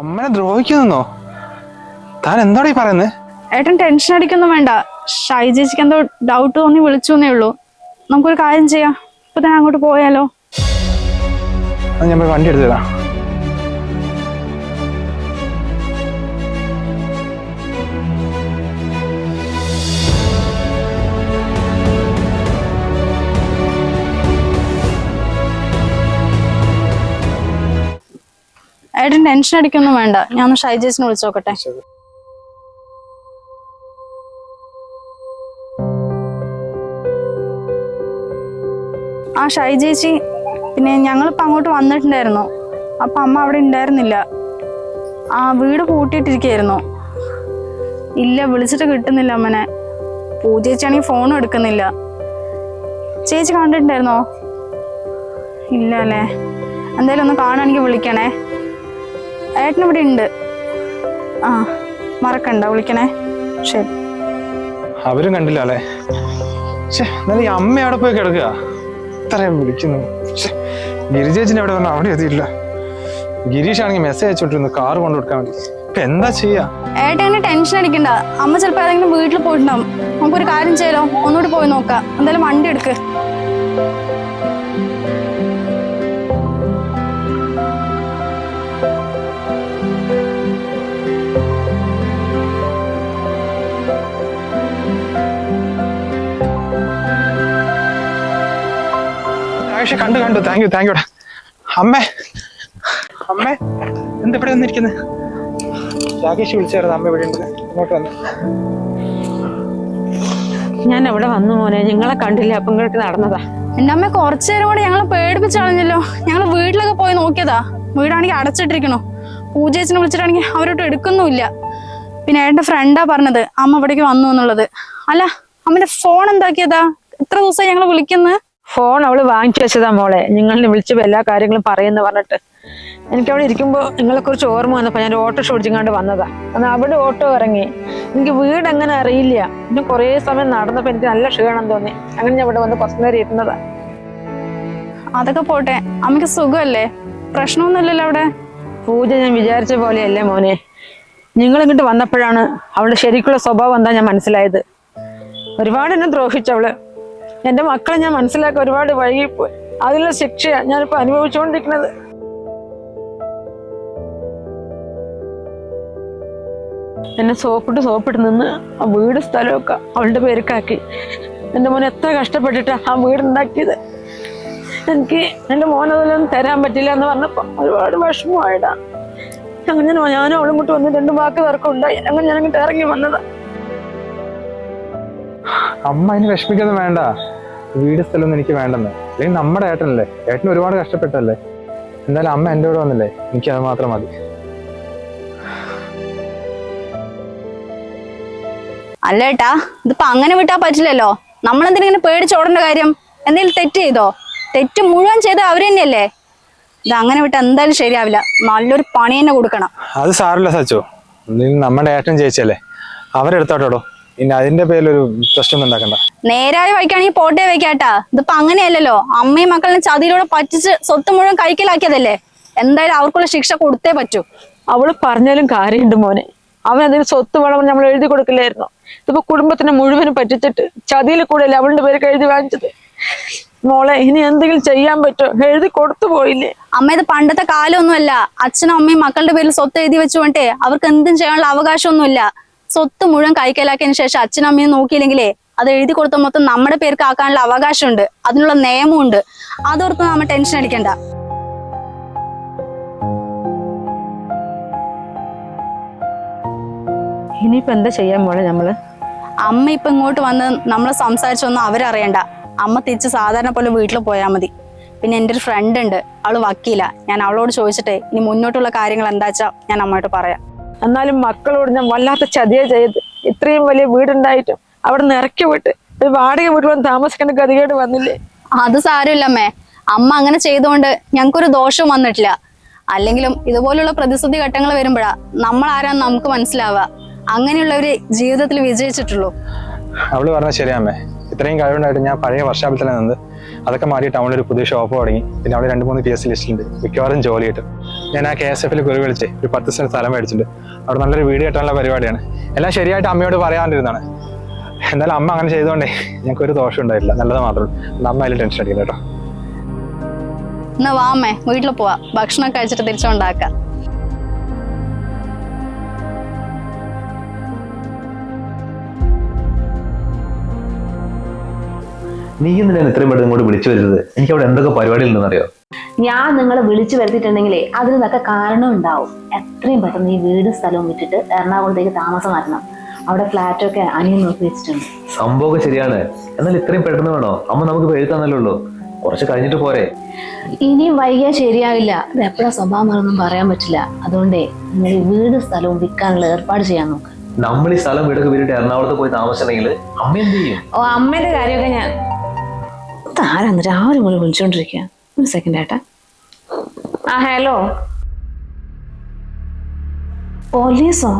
അമ്മനെ ദ്രോഹിക്കുന്നോ താൻ എന്താടീ പറയുന്നത് ഏട്ടൻ ടെൻഷൻ അടിക്കൊന്നും വേണ്ട. ഷൈ ചേച്ചിക്ക് എന്തോ ഡൗട്ട് തോന്നി വിളിച്ചു എന്നേ ഉള്ളൂ. നമുക്കൊരു കാര്യം ചെയ്യാം. ഇപ്പൊ തന്നെ അങ്ങോട്ട് പോയാലോ? ഞാൻ വണ്ടി എടുത്തു തരാം. ഏട്ടൻ ടെൻഷൻ അടിക്കൊന്നും വേണ്ട. ഞാൻ ഷൈജേസിനെ വിളിച്ചു നോക്കട്ടെ. ആ ഷൈ ചേച്ചി പിന്നെ ഞങ്ങളിപ്പോ അങ്ങോട്ട് വന്നിട്ടുണ്ടായിരുന്നു. അപ്പൊ അമ്മ അവിടെ ഉണ്ടായിരുന്നില്ല. ആ വീട് പൂട്ടിയിട്ടിരിക്കുകയായിരുന്നു. ഇല്ല വിളിച്ചിട്ട് കിട്ടുന്നില്ല അമ്മനെ. പൂജേച്ചാണെങ്കിൽ ഫോണും എടുക്കുന്നില്ല. ചേച്ചി കണ്ടിട്ടുണ്ടായിരുന്നോ? ഇല്ല അല്ലേ? എന്തായാലും ഒന്ന് കാണുകയാണെങ്കിൽ വിളിക്കണേ. ഏട്ടൻ ഇവിടെ ഉണ്ട്. ആ മറക്കണ്ട വിളിക്കണേ. ശരി. അവരും കണ്ടില്ല അല്ലേ? എന്നാലും ഈ അമ്മ അവിടെ പോയി കിടക്കുക. ഇത്രയും വിളിക്കുന്നു. ഗിരിജേച്ചിന് എവിടെ വന്നാ അവിടെ എത്തിയില്ല ഗിരീഷ് ആണെങ്കിൽ മെസ്സേജ് അയച്ചോണ്ടിരുന്നു കാർ കൊണ്ടു കൊടുക്കാൻ വേണ്ടി. ഇപ്പൊ എന്താ ചെയ്യാ? എന്നെ ടെൻഷൻ അടിക്കണ്ട. അമ്മ ചിലപ്പോ ഏതെങ്കിലും വീട്ടിൽ പോയിട്ടുണ്ടാവും. നമുക്കൊരു കാര്യം ചെയ്യലോ? ഒന്നുകൂടി പോയി നോക്കാം. എന്തായാലും വണ്ടി എടുക്ക്. ആയിഷ കണ്ടു കണ്ടു. താങ്ക് യു താങ്ക് യുടാ അമ്മേ. അമ്മേ എന്ത് ഇവിടെ വന്നിരിക്കുന്നത് രാകേഷ് വിളിച്ചായിരുന്നു. അമ്മ ഇവിടെ ഉണ്ട്. ഇങ്ങോട്ട് വന്നു. ഞാൻ എവിടെ വന്നു മോനെ? ഞങ്ങളെ കണ്ടില്ല? അപ്പം ഇങ്ങോട്ട് നടന്നതാ. എന്റെ അമ്മ കുറച്ചു നേരം കൂടെ ഞങ്ങൾ പേടിപ്പിച്ച് ഞങ്ങൾ വീട്ടിലൊക്കെ പോയി നോക്കിയതാ. വീടാണെങ്കിൽ അടച്ചിട്ടിരിക്കണോ. പൂജേച്ചിനെ വിളിച്ചിട്ടാണെങ്കിൽ അവരോട്ട് എടുക്കുന്നുമില്ല. പിന്നെ എന്റെ ഫ്രണ്ടാ പറഞ്ഞത് അമ്മ ഇവിടേക്ക് വന്നു എന്നുള്ളത്. അല്ല അമ്മന്റെ ഫോൺ എന്താക്കിയതാ? എത്ര ദിവസമായി ഞങ്ങൾ വിളിക്കുന്നത് ഫോൺ അവൾ വാങ്ങിച്ചു വെച്ചതാ മോളെ. നിങ്ങളെ വിളിച്ചു എല്ലാ കാര്യങ്ങളും പറയുന്നു പറഞ്ഞിട്ട്. എനിക്ക് അവിടെ ഇരിക്കുമ്പോൾ നിങ്ങളെ കുറിച്ച് ഓർമ്മ വന്നപ്പോൾ ഞാൻ ഓട്ടോ ഓടിച്ചിങ്ങാണ്ട് വന്നതാ. അന്ന് അവിടെ ഓട്ടോ ഇറങ്ങി. എനിക്ക് വീട് അങ്ങനെ അറിയില്ല. പിന്നെ കുറേ സമയം നടന്നപ്പോൾ എനിക്ക് നല്ല ക്ഷീണം തോന്നി. അങ്ങനെ ഞാൻ ഇവിടെ വന്ന് കുറച്ചു നേരം ഇരുന്നതാ. അതൊക്കെ പോട്ടെ. അമ്മയ്ക്ക് സുഖമല്ലേ പ്രശ്നമൊന്നുമില്ലല്ലോ അവിടെ? പൂജ ഞാൻ വിചാരിച്ച പോലെയല്ലേ മോനെ. നിങ്ങൾ ഇങ്ങോട്ട് വന്നപ്പോഴാണ് അവളുടെ ശരിക്കുള്ള സ്വഭാവം എന്താ ഞാൻ മനസ്സിലായത്. ഒരുപാട് എന്നെ ദ്രോഹിച്ചവൾ. എന്റെ മക്കളെ ഞാൻ മനസ്സിലാക്കി ഒരുപാട് വൈകിപ്പോയി അതിലുള്ള ശിക്ഷയാ ഞാനിപ്പോ അനുഭവിച്ചുകൊണ്ടിരിക്കുന്നത്. എന്നെ സോപ്പിട്ട് സോപ്പിട്ട് നിന്ന് ആ വീട് സ്ഥലമൊക്കെ അവളുടെ പേരുക്കാക്കി എന്റെ മോൻ എത്ര കഷ്ടപ്പെട്ടിട്ടാ ആ വീട് ഉണ്ടാക്കിയത്. എനിക്ക് എന്റെ മോനതിലൊന്നും തരാൻ പറ്റില്ല എന്ന് പറഞ്ഞപ്പോ ഒരുപാട് വിഷമമായിടാ അങ്ങനെ ഞാനും അവളും ഇങ്ങോട്ട് വന്ന് രണ്ട് വാക്ക് തർക്കം ഉണ്ടായി. അങ്ങനെ ഞാൻ അങ്ങോട്ട് ഇറങ്ങി വന്നതാ. അമ്മ അതിന് വിഷമിക്കൊന്നും വേണ്ട. വീട് സ്ഥലമൊന്നും എനിക്ക് വേണ്ടെന്ന്. അല്ലെങ്കിൽ നമ്മുടെ ഏട്ടനല്ലേ? ഏട്ടൻ ഒരുപാട് കഷ്ടപ്പെട്ടല്ലേ എന്തായാലും അമ്മ എന്റെ കൂടെ വന്നില്ലേ? എനിക്ക് അത് മാത്രം മതി. അല്ല ഏട്ടാ ഇതിപ്പോ അങ്ങനെ വിട്ടാ പറ്റില്ലല്ലോ. നമ്മളെന്തിനാ ഇങ്ങനെ പേടിച്ചോടേണ്ട കാര്യം? എന്തെങ്കിലും തെറ്റ് ചെയ്തോ? തെറ്റ് മുഴുവൻ ചെയ്ത അവർ തന്നെയല്ലേ? ഇത് അങ്ങനെ വിട്ടാ എന്തായാലും ശരിയാവില്ല. നല്ലൊരു പണി തന്നെ കൊടുക്കണം. അത് സാറില്ല സച്ചോ. നമ്മുടെ ഏട്ടൻ ചേച്ചിയല്ലേ അവരെടുത്തോട്ടോ ഇനി അതിന്റെ പേരിൽ ഒരു പ്രശ്നം ഉണ്ടാക്കണ്ട. നേരായ വഴിക്കാണെങ്കിൽ പോട്ടെ വെക്കാട്ടാ ഇതിപ്പോ അങ്ങനെയല്ലല്ലോ. അമ്മയും മക്കളെ ചതിയിലൂടെ പറ്റിച്ച് സ്വത്ത് മുഴുവൻ കൈക്കലാക്കിയതല്ലേ? എന്തായാലും അവർക്കുള്ള ശിക്ഷ കൊടുത്തേ പറ്റൂ. അവൾ പറഞ്ഞാലും കാര്യമുണ്ട് മോനെ. അവൻ അതിന് സ്വത്ത് വേണമെന്ന് നമ്മൾ എഴുതി കൊടുക്കില്ലായിരുന്നു. ഇതിപ്പോ കുടുംബത്തിന് മുഴുവനും പറ്റിച്ചിട്ട് ചതിയിൽ കൂടെ അവളുടെ പേര് എഴുതി വാങ്ങിച്ചത്? മോളെ ഇനി എന്തെങ്കിലും ചെയ്യാൻ പറ്റോ എഴുതി കൊടുത്തു പോയില്ലേ? അമ്മ ഇത് പണ്ടത്തെ കാലമൊന്നുമല്ല. അച്ഛനും അമ്മയും മക്കളുടെ പേരിൽ സ്വത്ത് എഴുതി വെച്ചുകൊണ്ടേ അവർക്ക് എന്തും ചെയ്യാനുള്ള അവകാശമൊന്നുമില്ല. സ്വത്ത് മുഴുവൻ കൈക്കലാക്കിയതിനു ശേഷം അച്ഛനും അമ്മയും നോക്കിയില്ലെങ്കിലേ അത് എഴുതി കൊടുത്ത മൊത്തം നമ്മുടെ പേർക്ക് ആക്കാനുള്ള അവകാശമുണ്ട്. അതിനുള്ള നിയമമുണ്ട്. അതോർത്ത് നമ്മൾ ടെൻഷൻ അടിക്കണ്ട. ഇനിയിപ്പോ എന്താ ചെയ്യാൻ പോലെ നമ്മൾ? അമ്മ ഇപ്പൊ ഇങ്ങോട്ട് വന്ന് നമ്മൾ സംസാരിച്ചൊന്നും അവരറിയണ്ട. അമ്മ തിരിച്ച് സാധാരണ പോലെ വീട്ടിൽ പോയാൽ മതി. പിന്നെ എന്റെ ഒരു ഫ്രണ്ട് ഉണ്ട്. അവൾ വക്കീല. ഞാൻ അവളോട് ചോദിച്ചിട്ടേ ഇനി മുന്നോട്ടുള്ള കാര്യങ്ങൾ എന്താ വെച്ചാൽ ഞാൻ അമ്മയോട്ട് പറയാം. എന്നാലും മക്കളോട് ഞാൻ വല്ലാത്ത ചതിയെ ചെയ്ത്. ഇത്രയും വലിയ വീടുണ്ടായിട്ടും അവിടെ നിന്ന് ഇറക്കി വിട്ട് ഒരു വാടക വീട്ടിൽ വന്ന് താമസിക്കേണ്ട ഗതികേട് വന്നില്ലേ? അത് സാരമില്ലമ്മേ. അമ്മ അങ്ങനെ ചെയ്തുകൊണ്ട് ഞങ്ങൾക്കൊരു ദോഷവും വന്നിട്ടില്ല. അല്ലെങ്കിലും ഇതുപോലുള്ള പ്രതിസന്ധി ഘട്ടങ്ങൾ വരുമ്പോഴാ നമ്മൾ ആരാന്ന് നമുക്ക് മനസ്സിലാവുക. അങ്ങനെയുള്ളവര് ജീവിതത്തിൽ വിജയിച്ചിട്ടുള്ളൂ. അവൾ പറഞ്ഞ ശരിയാമ്മേ. ഇത്രയും കഴിവുണ്ടായിട്ട് ഞാൻ പഴയ വർഷാപ്പിൽ തന്നെ നിന്ന് അതൊക്കെ മാറി ടൗണിൽ ഒരു പുതിയ ഷോപ്പ് തുടങ്ങി. പിന്നെ അവിടെ രണ്ട് മൂന്ന് പി എസ് സി ലിസ്റ്റിലുണ്ട്. മിക്കവാറും ജോലി കിട്ടും. ഞാൻ ആ കെ എസ് എഫിൽ കുറി വിളിച്ച് ഒരു പത്ത് സെന്റ് സ്ഥലം മേടിച്ചിട്ടുണ്ട്. അവിടെ നല്ലൊരു വീട് കെട്ടാനുള്ള പരിപാടിയാണ്. എല്ലാം ശരിയായിട്ട് അമ്മയോട് പറയാണ്ടിരുന്നാണ് എന്നാലും അമ്മ അങ്ങനെ ചെയ്തുകൊണ്ടേ ഞങ്ങൾക്ക് ഒരു ദോഷം ഉണ്ടായില്ല നല്ലത് മാത്രം. അമ്മ അതിൽ ടെൻഷൻ അടിക്കില്ല കേട്ടോ. എന്നാ വാ അമ്മേ വീട്ടിൽ പോവാ. ഭക്ഷണം കഴിച്ചിട്ട് തിരിച്ചുണ്ടാക്കാം നീ ഇന്നലെ ഇത്രയും പെട്ടെന്ന് ഇങ്ങോട്ട് വിളിച്ചു വരുന്നത്? എനിക്ക് അവിടെ എന്തൊക്കെ പരിപാടികളുണ്ടെന്ന് അറിയോ ഞാൻ നിങ്ങളെ വിളിച്ചു വരുത്തിയിട്ടുണ്ടെങ്കിലേ അതിനൊക്കെ കാരണം ഉണ്ടാവും. എത്രയും പെട്ടെന്ന് ഈ വീട് സ്ഥലവും വിട്ടിട്ട് എറണാകുളത്തേക്ക് താമസം മാറ്റണം. അവിടെ ഫ്ലാറ്റൊക്കെ അനിയൻ നോക്കി വെച്ചിട്ടുണ്ട്. സംഭവമൊക്കെ ശരിയാണ്. എന്നാൽ ഇത്രയും പെട്ടെന്ന് വേണോ? അമ്മ നമുക്ക് എഴുതാന്നല്ലോ ഉള്ളൂ. കുറച്ച് കഴിഞ്ഞിട്ട് പോരെ. ഇനിയും വൈകിയാൽ ശരിയാവില്ല. ഇത് എപ്പോഴാ സ്വഭാവം മാറൊന്നും പറയാൻ പറ്റില്ല. അതുകൊണ്ടേ നിങ്ങൾ ഈ വീട് സ്ഥലവും വിൽക്കാനുള്ള ഏർപ്പാട് ചെയ്യാൻ നോക്ക്. നമ്മൾ ഈ സ്ഥലം വീടൊക്കെ വീട്ടിട്ട് എറണാകുളത്ത് പോയി താമസിച്ചിട്ടുണ്ടെങ്കിൽ അമ്മ എന്ത് ചെയ്യും? ഓ അമ്മേന്റെ കാര്യമൊക്കെ ഞാൻ താരാന്ന് രാവിലെ മുതൽ വിളിച്ചോണ്ടിരിക്കുക ഒരു സെക്കൻഡ് ഏട്ടാ. ആ ഹലോ പോലീസോ?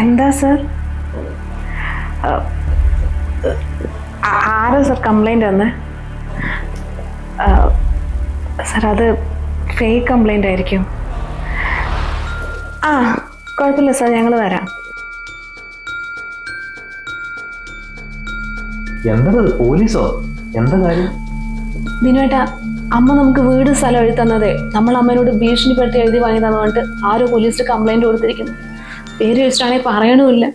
എന്താ സർ? ആരാ സർ കംപ്ലൈന്റ് വന്ന്? സർ അത് ഫേക്ക് കംപ്ലൈന്റ് ആയിരിക്കും. ആ കുഴപ്പമില്ല സർ ഞങ്ങൾ വരാം. എന്താ പോലീസോ? എന്താ കാര്യം? ബിനുവേട്ടാ അമ്മ നമുക്ക് വീട് സ്ഥലം എഴുതി തന്നതേ. നമ്മൾ അമ്മേനോട് ഭീഷണിപ്പെടുത്തി എഴുതി വാങ്ങി തന്നു പറഞ്ഞിട്ട് ആരോ പോലീസിൽ കംപ്ലൈന്റ് കൊടുത്തിരിക്കുന്നു. പേര് വെച്ചിട്ടാണെങ്കിൽ പറയണമില്ല.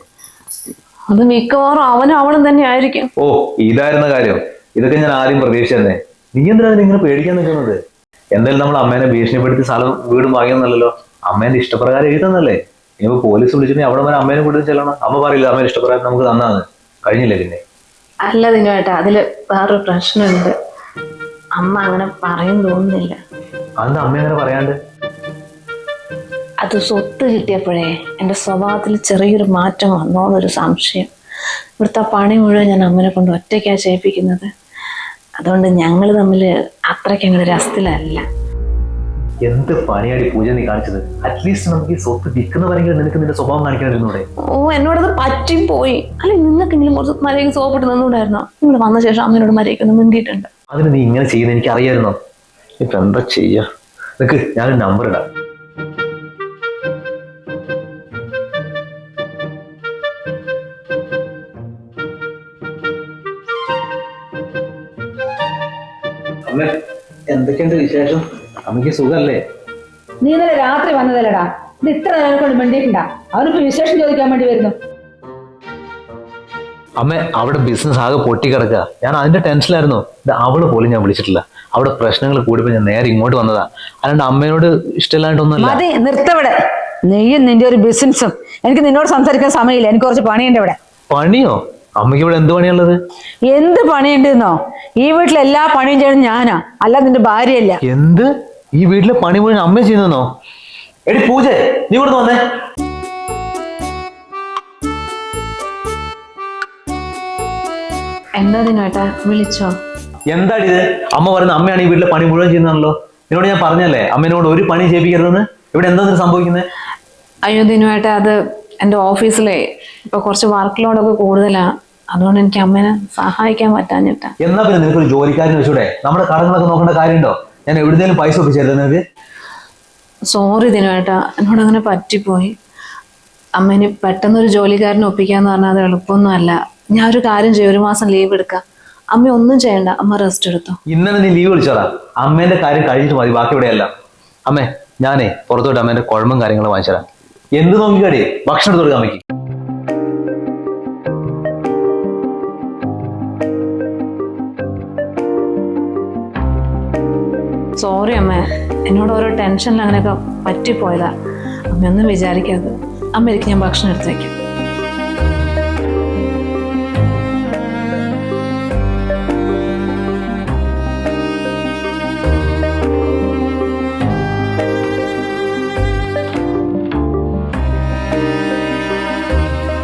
അത് മിക്കവാറും അവനും അവളും തന്നെ ആയിരിക്കും. ഓ ഇതായിരുന്ന കാര്യം. ഇതൊക്കെ ഞാൻ ആദ്യം പ്രതീക്ഷിച്ചെന്നേ നീ എന്തിനാണ് ഇങ്ങനെ പേടിക്കാൻ നിൽക്കുന്നത്? എന്തായാലും നമ്മൾ അമ്മേനെ ഭീഷണിപ്പെടുത്തി സ്ഥലം വീടും വാങ്ങിയെന്നല്ലോ അമ്മേന്റെ ഇഷ്ടപ്രകാരം എഴുതുന്നല്ലേ ഇനിയിപ്പോ പോലീസ് വിളിച്ചിട്ട് അവിടെ വരെ അമ്മേനെ കൂടി ചെല്ലണം. അമ്മ പറയില്ല അമ്മേന്റെ ഇഷ്ടപ്രകാരം നമുക്ക് തന്നാന്ന്. കഴിഞ്ഞില്ലേ പിന്നെ? അല്ല ദിനുവേട്ടാ അതിൽ വേറൊരു പ്രശ്നമുണ്ട്. അമ്മ അങ്ങനെ പറയും തോന്നുന്നില്ല. അന്ന് അമ്മ അങ്ങനെ പറയാണ്ട്? അത് സ്വത്ത് കിട്ടിയപ്പോഴേ എന്റെ സ്വഭാവത്തിൽ ചെറിയൊരു മാറ്റം വന്നോ എന്നൊരു സംശയം. ഇവിടുത്തെ പണി മുഴുവൻ ഞാൻ അമ്മനെ കൊണ്ട് ഒറ്റയ്ക്കാണ് ചെയ്യിപ്പിക്കുന്നത്. അതുകൊണ്ട് ഞങ്ങൾ തമ്മിൽ അത്രയ്ക്ക് അങ്ങനെ രസത്തിലല്ല. എന്ത് പണിയാടി പൂജ നീ കാണിച്ചത്? അറ്റ്ലീസ്റ്റ് നമുക്ക് ഈ സ്വത്ത് വിൽക്കുന്നവരെങ്കിലും നിനക്ക് നിന്റെ സ്വഭാവം കാണിക്കാനിരുന്നൂടെ ഓ എന്നോടത് പറ്റിപ്പോയി. അല്ലെ നിങ്ങൾക്കെങ്കിലും കുറച്ച് മര്യാദയ്ക്ക് സോപ്പിട്ട് നിന്നുകൂടായിരുന്നോ? നിങ്ങൾ വന്ന ശേഷം അമ്മയോട് മര്യാദയ്ക്ക് ഒന്ന് മിണ്ടിയിട്ടുണ്ട്. അതിന് നീ ഇങ്ങനെ ചെയ്യുന്ന എനിക്ക് അറിയായിരുന്നോ ഇപ്പൊ എന്താ ചെയ്യാ? നിനക്ക് ഞാനൊരു നമ്പർ ഇടാം. എന്തൊക്കെയുണ്ട് വിശേഷം? അമ്മയ്ക്ക് സുഖല്ലേ? നീ ഇന്നലെ രാത്രി വന്നതല്ലടാ. ഇത് ഇത്ര നേരം കൊണ്ട് മിണ്ടിയിട്ടുണ്ടാ. അവനിപ്പോ വിശേഷം ചോദിക്കാൻ വേണ്ടി വരുന്നു. അമ്മ അവിടെ ബിസിനസ് ആകെ പൊട്ടിക്കിടക്കുക ഞാൻ അതിന്റെ ടെൻഷനിലായിരുന്നു ഇത് അവൾ പോലും ഞാൻ വിളിച്ചിട്ടില്ല. അവിടെ പ്രശ്നങ്ങൾ കൂടിയപ്പോ ഞാൻ നേരെ ഇങ്ങോട്ട് വന്നതാ. അല്ലാണ്ട് അമ്മയോട് ഇഷ്ടമില്ലാണ്ടൊന്നുമല്ല. മതി നിർത്തവിടെ. നീയും നിന്റെ ഒരു ബിസിനസ്സും എനിക്ക് നിന്നോട് സംസാരിക്കാൻ സമയമില്ല. എനിക്ക് കുറച്ച് പണിയുണ്ട് ഇവിടെ. പണിയോ? അമ്മയ്ക്ക് ഇവിടെ എന്ത് പണിയുള്ളത്? എന്ത് പണിയുണ്ടെന്നോ? ഈ വീട്ടിൽ എല്ലാ പണിയും ചെയ്യുന്നത് ഞാനാ. അല്ല നിന്റെ ഭാര്യയല്ല. എന്ത്? ഈ വീട്ടിലെ പണി മുഴുവൻ അമ്മ ചെയ്യുന്നോ എടി പൂജ നീ ഇവിടെ വന്നേ. എന്താ ദിനോട്ടാ വിളിച്ചോ? എന്താടി ഇത് അമ്മ പറയുന്ന അമ്മയാണ് ഈ വീട്ടിലെ പണി മുഴുവൻ ചെയ്യുന്നതാണല്ലോ. നിന്നോട് ഞാൻ പറഞ്ഞല്ലേ അമ്മേനോട് ഒരു പണി ചെയ്യിപ്പിക്കരുതെന്ന്? ഇവിടെ എന്താ സംഭവിക്കുന്നത് അയ്യോ ദിനുവേട്ടാ അത് എന്റെ ഓഫീസിലെ ഇപ്പൊ കുറച്ച് വർക്ക് ലോഡൊക്കെ കൂടുതലാ. അതുകൊണ്ട് എനിക്ക് അമ്മേനെ സഹായിക്കാൻ പറ്റാഞ്ഞിട്ടാ. എന്നാ പിന്നെ നിനക്കൊരു ജോലിക്കാരൻ വെച്ചൂടെ? നമ്മുടെ കടങ്ങളൊക്കെ നോക്കേണ്ട കാര്യമുണ്ടോ? ഞാൻ എവിടുന്നേലും പൈസ ഒപ്പിച്ചായിരുന്നു നിനക്ക്? സോറി ദിനുവേട്ടാ എന്നോട് അങ്ങനെ പറ്റിപ്പോയി. അമ്മേന് പെട്ടെന്നൊരു ജോലിക്കാരനെ ഒപ്പിക്കാന്ന് പറഞ്ഞാൽ അത് എളുപ്പമൊന്നും അല്ല ഞാൻ ഒരു കാര്യം ചെയ്യും ഒരു മാസം ലീവ് എടുക്കാം. അമ്മ ഒന്നും ചെയ്യണ്ട. അമ്മ റെസ്റ്റ് എടുത്തു. ഇന്നലെ നീ ലീവ് വിളിച്ചോടാ അമ്മേന്റെ കാര്യം കഴിഞ്ഞിട്ട് മതി ബാക്കി ഇവിടെയല്ല. അമ്മേ ഞാനേ പുറത്തോട്ട് അമ്മേന്റെ കുഴമ്പും കാര്യങ്ങളും വാങ്ങിച്ചതാ. എന്ത് നോക്കിക്കാടി? ഭക്ഷണം എടുത്തു കൊടുക്കാം അമ്മയ്ക്ക്. സോറി അമ്മ. എന്നോട് ഓരോ ടെൻഷനിൽ അങ്ങനെയൊക്കെ പറ്റിപ്പോയതാ. അമ്മയൊന്നും വിചാരിക്കാതെ. അമ്മ എനിക്ക് ഞാൻ ഭക്ഷണം എടുത്ത് വയ്ക്കും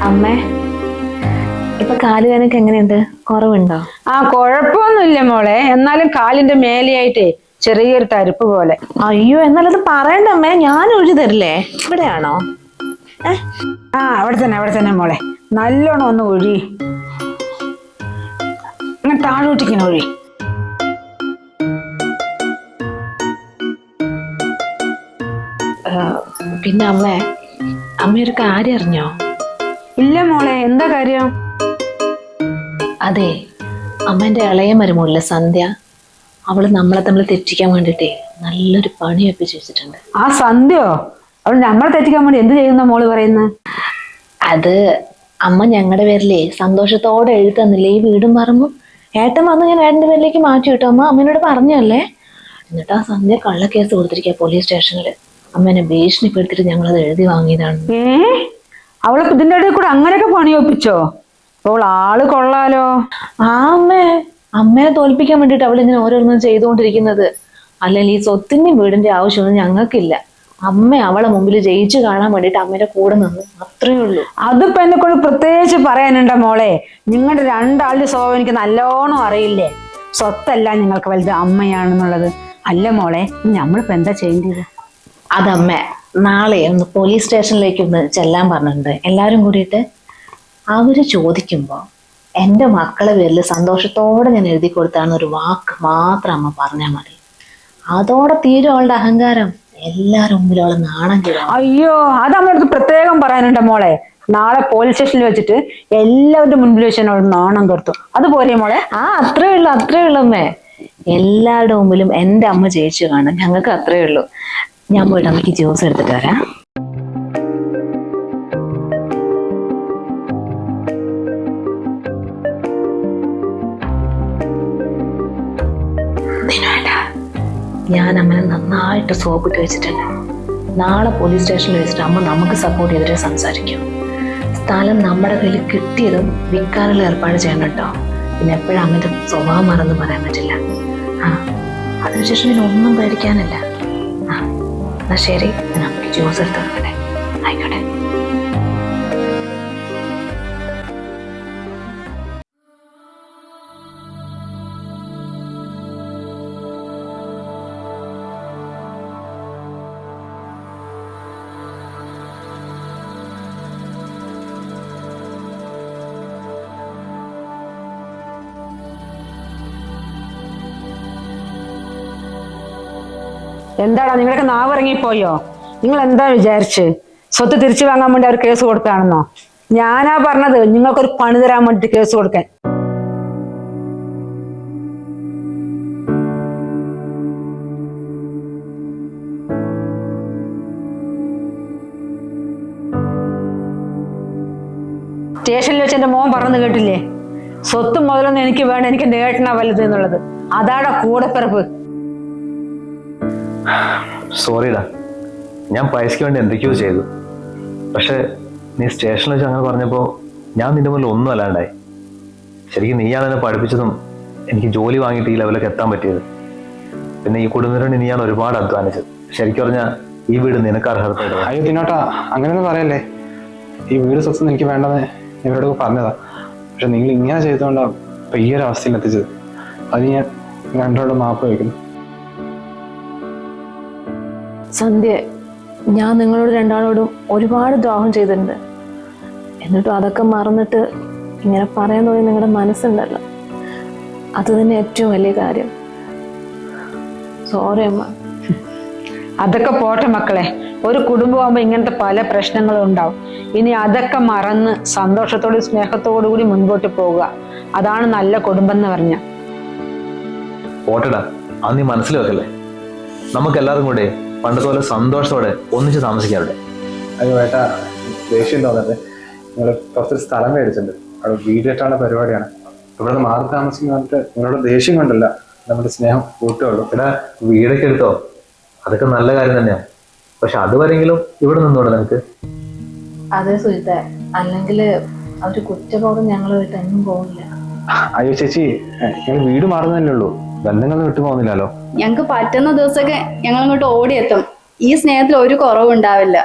അമ്മേ ഇപ്പൊ കാലുവേനക്ക് എങ്ങനെയുണ്ട്? കുറവുണ്ടോ? ആ കുഴപ്പമൊന്നുമില്ല മോളെ. എന്നാലും കാലിന്റെ മേലെയായിട്ടേ ചെറിയൊരു തരിപ്പ് പോലെ. അയ്യോ എന്നാലത് പറയണ്ട അമ്മേ ഞാൻ ഒഴി തരില്ലേ? ഇവിടെയാണോ? ആ അവിടെ തന്നെ അവിടെ തന്നെ മോളെ. നല്ലോണം ഒന്ന് ഒഴി. അങ്ങനെ താഴോട്ടിങ്ങനെ ഒഴി. പിന്നെ അമ്മേ അമ്മ ഒരു കാര്യം അറിഞ്ഞോ? ഇല്ല മോളെ എന്താ കാര്യം? അതെ അമ്മേന്റെ ഇളയ മരുമോളിലെ സന്ധ്യ. അവൾ നമ്മളെ തമ്മിൽ തെറ്റിക്കാൻ വേണ്ടിട്ടേ നല്ലൊരു പണി ഒപ്പിച്ച് വെച്ചിട്ടുണ്ട്. ആ സന്ധ്യോ? അവൾ നമ്മളെ തെറ്റിക്കാൻ വേണ്ടി എന്ത് ചെയ്യുന്ന മോൾ പറയുന്നത് അത് അമ്മ ഞങ്ങളുടെ പേരിലേ സന്തോഷത്തോടെ എഴുതി തന്നില്ലേ ഈ വീടും പറമ്പും? ഏട്ടൻ വന്ന് ഞാൻ ഏട്ടന്റെ പേരിലേക്ക് മാറ്റി വിട്ടു. അമ്മ അമ്മേനോട് പറഞ്ഞല്ലേ? എന്നിട്ട് ആ സന്ധ്യ കള്ളക്കേസ് കൊടുത്തിരിക്കുക പോലീസ് സ്റ്റേഷനിൽ അമ്മേനെ ഭീഷണിപ്പെടുത്തിട്ട് ഞങ്ങളത് എഴുതി വാങ്ങിയതാണ്. അവൾ ഇതിന്റെ ഇടയിൽ കൂടെ അങ്ങനെയൊക്കെ പണി ഒപ്പിച്ചോ? അപ്പോൾ ആൾ കൊള്ളാലോ? ആ അമ്മേ. അമ്മയെ തോൽപ്പിക്കാൻ വേണ്ടിട്ട് അവൾ ഇങ്ങനെ ഓരോന്നും ചെയ്തുകൊണ്ടിരിക്കുന്നത്. അല്ലെങ്കിൽ ഈ സ്വത്തിന്റെയും വീടിന്റെ ആവശ്യമൊന്നും ഞങ്ങൾക്കില്ല. അമ്മ അവളെ മുമ്പിൽ ജയിച്ചു കാണാൻ വേണ്ടിട്ട് അമ്മയുടെ കൂടെ നിന്ന്. അത്രേ ഉള്ളൂ. അതിപ്പോ എന്നെ കൊണ്ട് പ്രത്യേകിച്ച് പറയാനുണ്ട മോളെ? നിങ്ങളുടെ രണ്ടാളുടെ സ്വഭാവം എനിക്ക് നല്ലോണം അറിയില്ലേ? സ്വത്തല്ല നിങ്ങൾക്ക് വലുത് അമ്മയാണെന്നുള്ളത്. അല്ല മോളെ നമ്മളിപ്പോ എന്താ ചെയ്യേണ്ടത്? അതമ്മ നാളെ ഒന്ന് പോലീസ് സ്റ്റേഷനിലേക്ക് ഒന്ന് ചെല്ലാൻ പറഞ്ഞിട്ടുണ്ട്. എല്ലാരും കൂടിയിട്ട് അവർ ചോദിക്കുമ്പോൾ എന്റെ മക്കളെ പേരിൽ സന്തോഷത്തോടെ ഞാൻ എഴുതി കൊടുത്താണ് ഒരു വാക്ക് മാത്രം അമ്മ പറഞ്ഞാൽ മതി. അതോടെ തീരും അവളുടെ അഹങ്കാരം. എല്ലാവരും മുമ്പിൽ അവളെ നാണം കിടാം അയ്യോ അത് നമ്മളടുത്ത് പ്രത്യേകം പറയാനുണ്ട് മോളെ. നാളെ പോലീസ് സ്റ്റേഷനിൽ വെച്ചിട്ട് എല്ലാവരുടെ മുൻപിൽ വെച്ച് അവൾ നാണം കെടുത്തു. അതുപോലെ മോളെ? ആ അത്രേ ഉള്ളൂ അത്രേ ഉള്ളൂ അമ്മേ. എല്ലാവരുടെ മുമ്പിലും എന്റെ അമ്മ ജയിച്ചു കാണും. ഞങ്ങൾക്ക് അത്രേ ഉള്ളൂ. ഞാൻ പോയിട്ട് അമ്മയ്ക്ക് ജ്യൂസ് എടുത്തിട്ട് വരാം. ഞാൻ അമ്മനെ നന്നായിട്ട് സോപ്പിട്ട് വെച്ചിട്ടുണ്ട്. നാളെ പോലീസ് സ്റ്റേഷനിൽ വെച്ചിട്ട് അമ്മ നമുക്ക് സപ്പോർട്ട് ചെയ്തിട്ട് സംസാരിക്കും. സ്ഥലം നമ്മുടെ കയ്യിൽ കിട്ടിയതും വിൽക്കാനുള്ള ഏർപ്പാട് ചെയ്യണം കേട്ടോ. പിന്നെ എപ്പോഴും അങ്ങനത്തെ സ്വഭാവം മറന്ന് പറയാൻ പറ്റില്ല. ആ അതിനുശേഷം പിന്നെ ഒന്നും പേടിക്കാനില്ല. ആ എന്നാ ശരി ഞാൻ നമുക്ക് ജ്യൂസ് എടുത്ത് നോക്കട്ടെ ആയിക്കോട്ടെ. എന്താടാ നിങ്ങളൊക്കെ നാവ് ഇറങ്ങിപ്പോയോ നിങ്ങൾ എന്താ വിചാരിച്ച്? സ്വത്ത് തിരിച്ചു വാങ്ങാൻ വേണ്ടി അവർ കേസ് കൊടുക്കാണെന്നോ ഞാനാ പറഞ്ഞത് നിങ്ങൾക്കൊരു പണി തരാൻ വേണ്ടി കേസ് കൊടുക്കാൻ. സ്റ്റേഷനിൽ വെച്ച് എന്റെ മോൻ പറഞ്ഞു കേട്ടില്ലേ? സ്വത്തും മുതലൊന്നും എനിക്ക് വേണം എനിക്ക് നേട്ടണ വലുത് എന്നുള്ളത്. അതാടാ കൂടെപ്പിറപ്പ്. സോറിടാ ഞാൻ പൈസയ്ക്ക് വേണ്ടി എന്തൊക്കെയോ ചെയ്തു. പക്ഷെ നീ സ്റ്റേഷനിൽ വെച്ച് അങ്ങനെ പറഞ്ഞപ്പോൾ ഞാൻ നിന്റെ മുന്നിൽ ഒന്നും അല്ലാണ്ടായി. ശരിക്കും നീയാണ് എന്നെ പഠിപ്പിച്ചതും എനിക്ക് ജോലി വാങ്ങിയിട്ട് ഈ ലെവലിലേക്ക് എത്താൻ പറ്റിയത്. പിന്നെ ഈ കുടുംബത്തിന് വേണ്ടി നീയാണ് ഒരുപാട് അധ്വാനിച്ചത്. ശരിക്കും പറഞ്ഞാൽ ഈ വീട് നിനക്ക് അർഹതപ്പെട്ടു അയ്യോ പിന്നോട്ടാ അങ്ങനെയൊന്നും പറയല്ലേ. ഈ വീട് സ്വസ്ഥം എനിക്ക് വേണ്ടെന്ന് നിങ്ങളോട് പറഞ്ഞതാ. പക്ഷെ നിങ്ങൾ ഇങ്ങനെ ചെയ്തുകൊണ്ടാണ് ഇപ്പം ഈ ഒരു അവസ്ഥയിൽ എത്തിച്ചത് അത് ഞാൻ രണ്ടോട് മാപ്പ് വയ്ക്കുന്നു. സന്ധ്യ ഞാൻ നിങ്ങളോട് രണ്ടാളോടും ഒരുപാട് ദ്രോഹം ചെയ്തിട്ടുണ്ട്. എന്നിട്ടും അതൊക്കെ മറന്നിട്ട് ഇങ്ങനെ പറയാൻ തോന്നി നിങ്ങളുടെ മനസ്സുണ്ടല്ലോ. അത് തന്നെ ഏറ്റവും വലിയ കാര്യം. സോറി അമ്മ. അതൊക്കെ പോട്ടെ മക്കളെ. ഒരു കുടുംബമാകുമ്പോൾ ഇങ്ങനത്തെ പല പ്രശ്നങ്ങളും ഉണ്ടാവും. ഇനി അതൊക്കെ മറന്ന് സന്തോഷത്തോടും സ്നേഹത്തോടു കൂടി മുൻപോട്ട് പോവുക. അതാണ് നല്ല കുടുംബം എന്ന് പറഞ്ഞ. പോട്ടടാ. അത് നീ മനസ്സിലാക്കല്ലേ? നമുക്ക് എല്ലാവരും കൂടെ പണ്ടത്തെ പോലെ സന്തോഷത്തോടെ ഒന്നിച്ച് താമസിക്കാറുണ്ട്. അയ്യോ ഏട്ടാ ദേഷ്യം തോന്നട്ടെ നിങ്ങൾ കുറച്ചൊരു സ്ഥലം മേടിച്ചിട്ടുണ്ട്. അവിടെ വീട് കെട്ടാനുള്ള പരിപാടിയാണ്. ഇവിടെ നിന്ന് മാറി താമസിക്കുന്ന പറഞ്ഞിട്ട് നിങ്ങളുടെ ദേഷ്യം കൊണ്ടല്ല നമ്മുടെ സ്നേഹം കൂട്ടുള്ളൂ പിന്നെ വീടൊക്കെ എടുത്തോ? അതൊക്കെ നല്ല കാര്യം തന്നെയാണ് പക്ഷെ അതുവരെങ്കിലും ഇവിടെ നിന്നോടെ നിനക്ക്? അതെ സുഹിത അല്ലെങ്കിൽ അവർ കുറ്റബോധം ഞങ്ങളുമായിട്ട് എങ്ങും പോകില്ല അയ്യോ ചേച്ചി ഞങ്ങൾ വീട് മാറുന്നതല്ലേ ഉള്ളൂ. ബന്ധങ്ങൾ വിട്ടു പോകുന്നില്ലല്ലോ. ഞങ്ങൾക്ക് പറ്റുന്ന ദിവസമൊക്കെ ഞങ്ങൾ ഇങ്ങോട്ട് ഓടിയെത്തും. ഈ സ്നേഹത്തിൽ ഒരു കുറവും ഉണ്ടാവില്ല